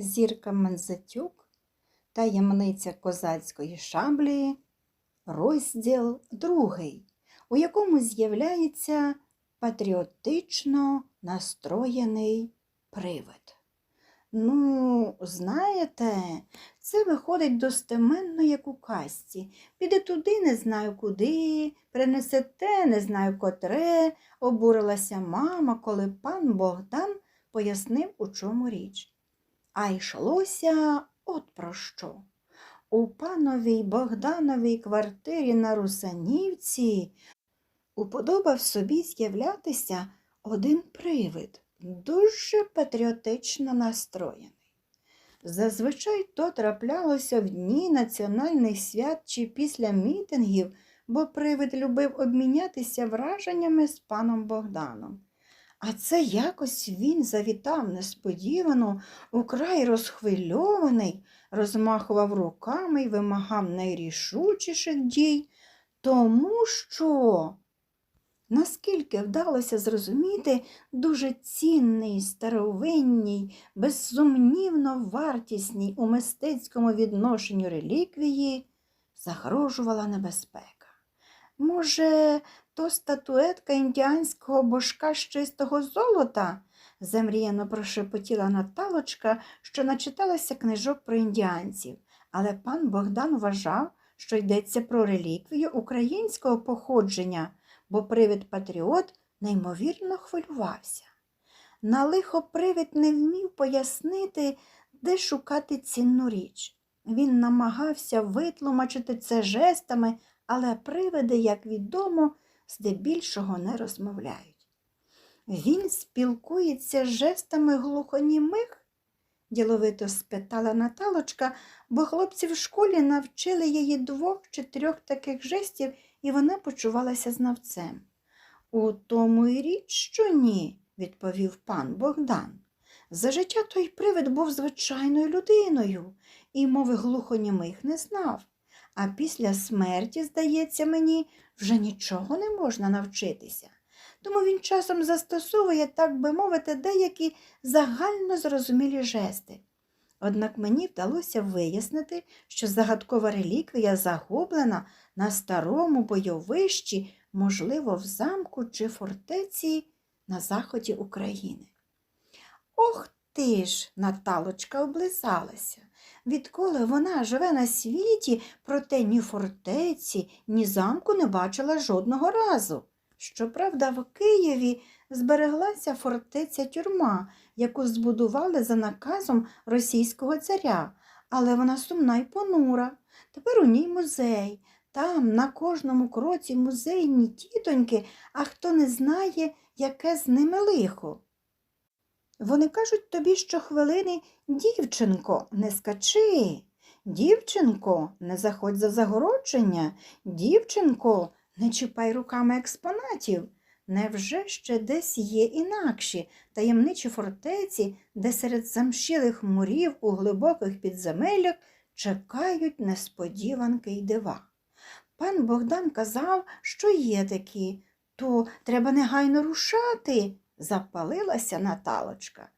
Зірка Мензатюк, таємниця козацької шаблі, розділ другий, у якому з'являється патріотично настроєний привид. Ну, знаєте, це виходить достеменно, як у казці. Піде туди, не знаю куди, принесе те, не знаю котре, обурилася мама, коли пан Богдан пояснив, у чому річ. А йшлося от про що. У пановій Богдановій квартирі на Русанівці уподобав собі з'являтися один привид, дуже патріотично настроєний. Зазвичай то траплялося в дні національних свят чи після мітингів, бо привид любив обмінятися враженнями з паном Богданом. А це якось він завітав несподівано, украй розхвильований, розмахував руками й вимагав найрішучіших дій, тому що, наскільки вдалося зрозуміти, дуже цінний, старовинній, безсумнівно вартісній у мистецькому відношенню реліквії загрожувала небезпека. Може, то статуетка індіанського божка з чистого золота? замріяно прошепотіла Наталочка, що начиталася книжок про індіанців, але пан Богдан вважав, що йдеться про реліквію українського походження, бо привид патріот неймовірно хвилювався. На лихо привид не вмів пояснити, де шукати цінну річ. Він намагався витлумачити це жестами, але привиди, як відомо, здебільшого не розмовляють. Він спілкується з жестами глухонімих? діловито спитала Наталочка, бо хлопці в школі навчили її двох чи трьох таких жестів, і вона почувалася знавцем. У тому й річ, що ні, відповів пан Богдан. За життя той привид був звичайною людиною і мови глухонімих не знав. А після смерті, здається мені, вже нічого не можна навчитися. Тому він часом застосовує, так би мовити, деякі загально зрозумілі жести. Однак мені вдалося вияснити, що загадкова реліквія загублена на старому бойовищі, можливо, в замку чи фортеці на заході України. Ох ти ж, Наталочка облизалася. Відколи вона живе на світі, проте ні фортеці, ні замку не бачила жодного разу. Щоправда, в Києві збереглася фортеця тюрма, яку збудували за наказом російського царя, але вона сумна й понура. Тепер у ній музей. Там на кожному кроці музейні тітоньки, а хто не знає, яке з ними лихо. Вони кажуть тобі щохвилини, дівчинко, не скачи. Дівчинко, не заходь за загородження. Дівчинко, не чіпай руками експонатів. Невже ще десь є інакші таємничі фортеці, де серед замшілих мурів у глибоких підземеллях чекають несподіванки й дива? Пан Богдан казав, що є такі, то треба негайно рушати запалилася Наталочка.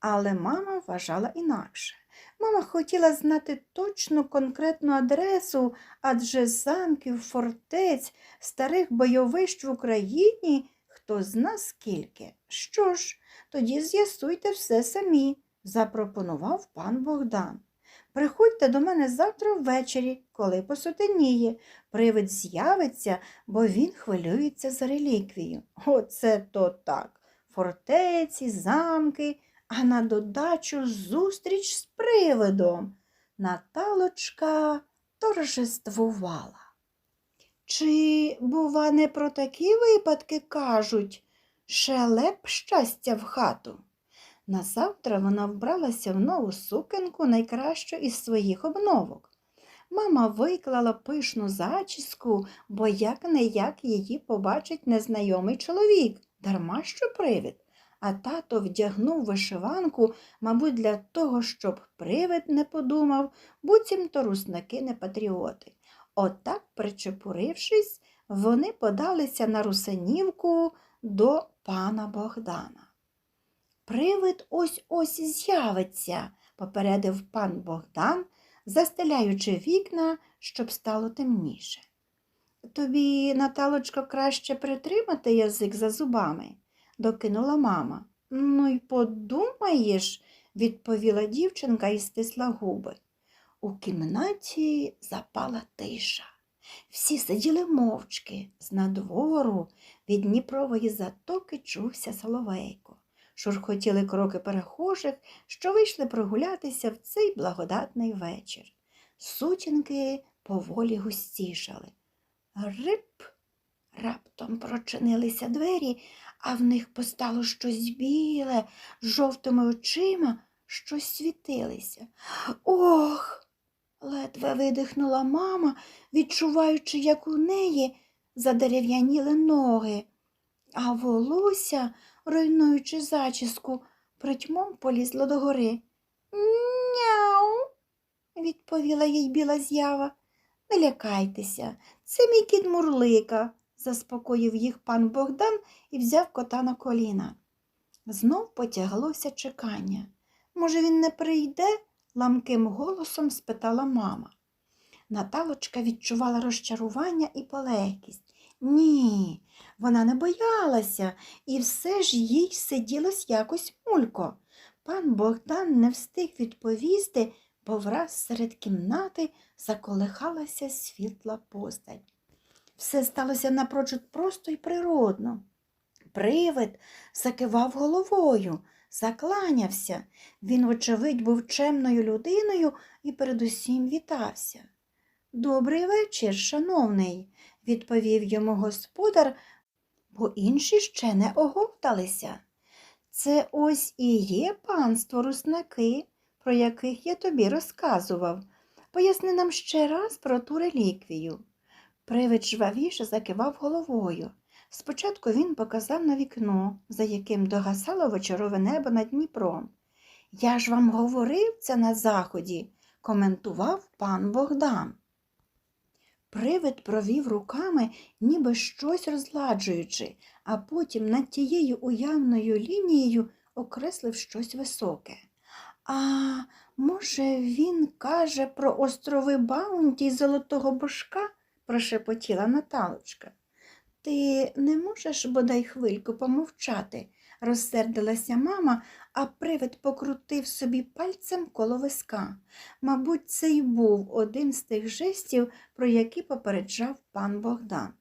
Але мама вважала інакше. Мама хотіла знати точну конкретну адресу, адже замків, фортець, старих бойовищ в Україні хто зна скільки. Що ж, тоді з'ясуйте все самі, запропонував пан Богдан. Приходьте до мене завтра ввечері, коли посутеніє. Привид з'явиться, бо він хвилюється за реліквію. Оце то так фортеці, замки, а на додачу зустріч з привидом. Наталочка торжествувала. Чи, бува, не про такі випадки кажуть шелеп щастя в хату? Назавтра вона вбралася в нову сукенку найкращу із своїх обновок. Мама виклала пишну зачіску, бо як не як її побачить незнайомий чоловік дарма що привид, а тато вдягнув вишиванку, мабуть, для того, щоб привид не подумав, буцімто руснаки не патріоти. Отак, причепурившись, вони подалися на русанівку до пана Богдана. Привид ось ось з'явиться, попередив пан Богдан, застеляючи вікна, щоб стало темніше. Тобі, Наталочко, краще притримати язик за зубами, докинула мама. Ну й подумаєш, відповіла дівчинка і стисла губи. У кімнаті запала тиша. Всі сиділи мовчки, з надвору від Дніпрової затоки чувся соловейко. Шурхотіли кроки перехожих, що вийшли прогулятися в цей благодатний вечір. Сутінки поволі густішали. Рип раптом прочинилися двері, а в них постало щось біле, з жовтими очима, щось світилися. Ох! ледве видихнула мама, відчуваючи, як у неї задерев'яніли ноги, а волосся, руйнуючи зачіску, притьмом полізло догори. Няу, відповіла їй біла зява. Не лякайтеся, це мій кіт Мурлика, заспокоїв їх пан Богдан і взяв кота на коліна. Знов потяглося чекання. Може, він не прийде? ламким голосом спитала мама. Наталочка відчувала розчарування і полегкість. Ні, вона не боялася, і все ж їй сиділось якось мулько. Пан Богдан не встиг відповісти, бо враз серед кімнати заколихалася світла постать. Все сталося напрочуд просто і природно. Привид закивав головою, закланявся. Він, вочевидь, був чемною людиною і передусім вітався. Добрий вечір, шановний, відповів йому господар, бо інші ще не оговталися. Це ось і є панство руснаки, про яких я тобі розказував. Поясни нам ще раз про ту реліквію. Привид жвавіше закивав головою. Спочатку він показав на вікно, за яким догасало вечорове небо над Дніпром. Я ж вам говорив це на заході, коментував пан Богдан. Привид провів руками, ніби щось розладжуючи, а потім над тією уявною лінією окреслив щось високе. А може, він каже про острови Баунті й Золотого Божка? прошепотіла Наталочка. Ти не можеш бодай хвильку помовчати, розсердилася мама, а привид покрутив собі пальцем коло виска. Мабуть, це й був один з тих жестів, про які попереджав пан Богдан.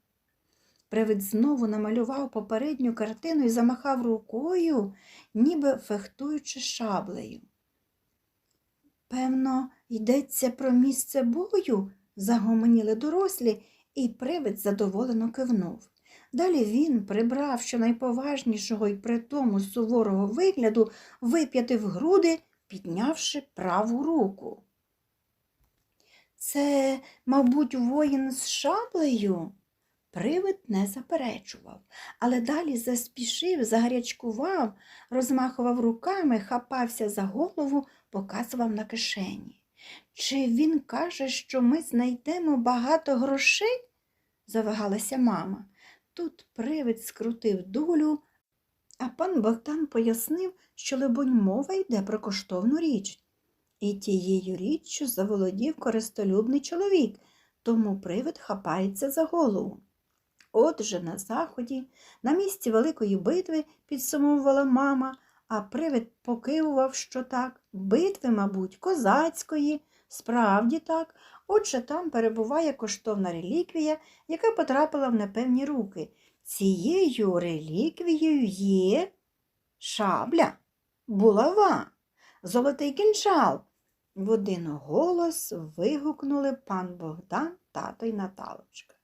Привид знову намалював попередню картину і замахав рукою, ніби фехтуючи шаблею. Певно, йдеться про місце бою, загомоніли дорослі, і привид задоволено кивнув. Далі він, прибрав щонайповажнішого і притому суворого вигляду, вип'ятив груди, піднявши праву руку. Це, мабуть, воїн з шаблею? Привид не заперечував, але далі заспішив, загарячкував, розмахував руками, хапався за голову, показував на кишені. Чи він каже, що ми знайдемо багато грошей? завагалася мама. Тут привид скрутив долю, а пан Богдан пояснив, що, либонь, мова йде про коштовну річ. І тією річчю заволодів користолюбний чоловік, тому привид хапається за голову. Отже, на заході, на місці великої битви, підсумовувала мама, а привид покивував, що так, битви, мабуть, козацької, справді так, отже там перебуває коштовна реліквія, яка потрапила в непевні руки. Цією реліквією є шабля, булава, золотий кінжал. В один голос вигукнули пан Богдан, тато й Наталочка.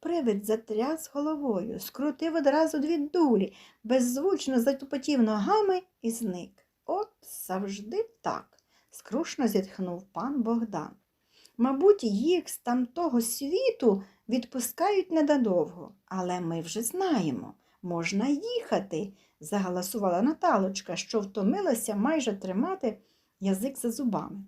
Привид затряс головою, скрутив одразу дві дулі, беззвучно затупотів ногами і зник. От завжди так, скрушно зітхнув пан Богдан. Мабуть, їх з тамтого світу відпускають недодовго, але ми вже знаємо, можна їхати, загаласувала Наталочка, що втомилася майже тримати язик за зубами.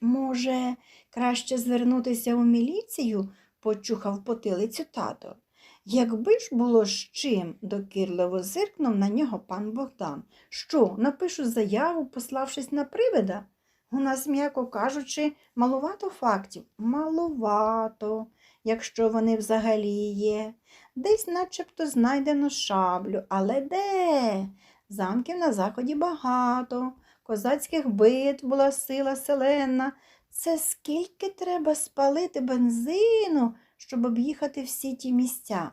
Може, краще звернутися у міліцію? почухав потилицю тато. Якби ж було з чим, докірливо зиркнув на нього пан Богдан. Що, напишу заяву, пославшись на привида? У нас, м'яко кажучи, малувато фактів. Малувато, якщо вони взагалі є. Десь начебто знайдено шаблю, але де? Замків на заході багато, козацьких битв була сила селена. Це скільки треба спалити бензину, щоб об'їхати всі ті місця?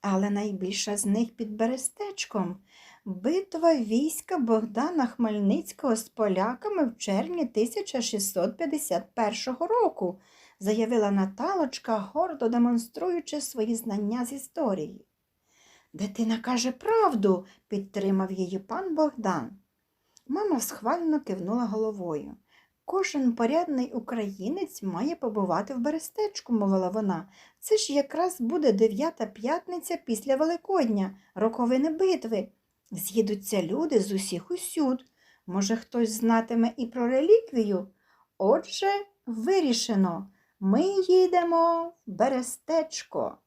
Але найбільша з них під Берестечком битва війська Богдана Хмельницького з поляками в червні 1651 року, заявила Наталочка, гордо демонструючи свої знання з історії. Дитина каже правду, підтримав її пан Богдан. Мама схвально кивнула головою. Кожен порядний українець має побувати в Берестечку, мовила вона. Це ж якраз буде дев'ята п'ятниця після Великодня, роковини битви. З'їдуться люди з усіх усюд. Може, хтось знатиме і про реліквію? Отже, вирішено. Ми їдемо в Берестечко.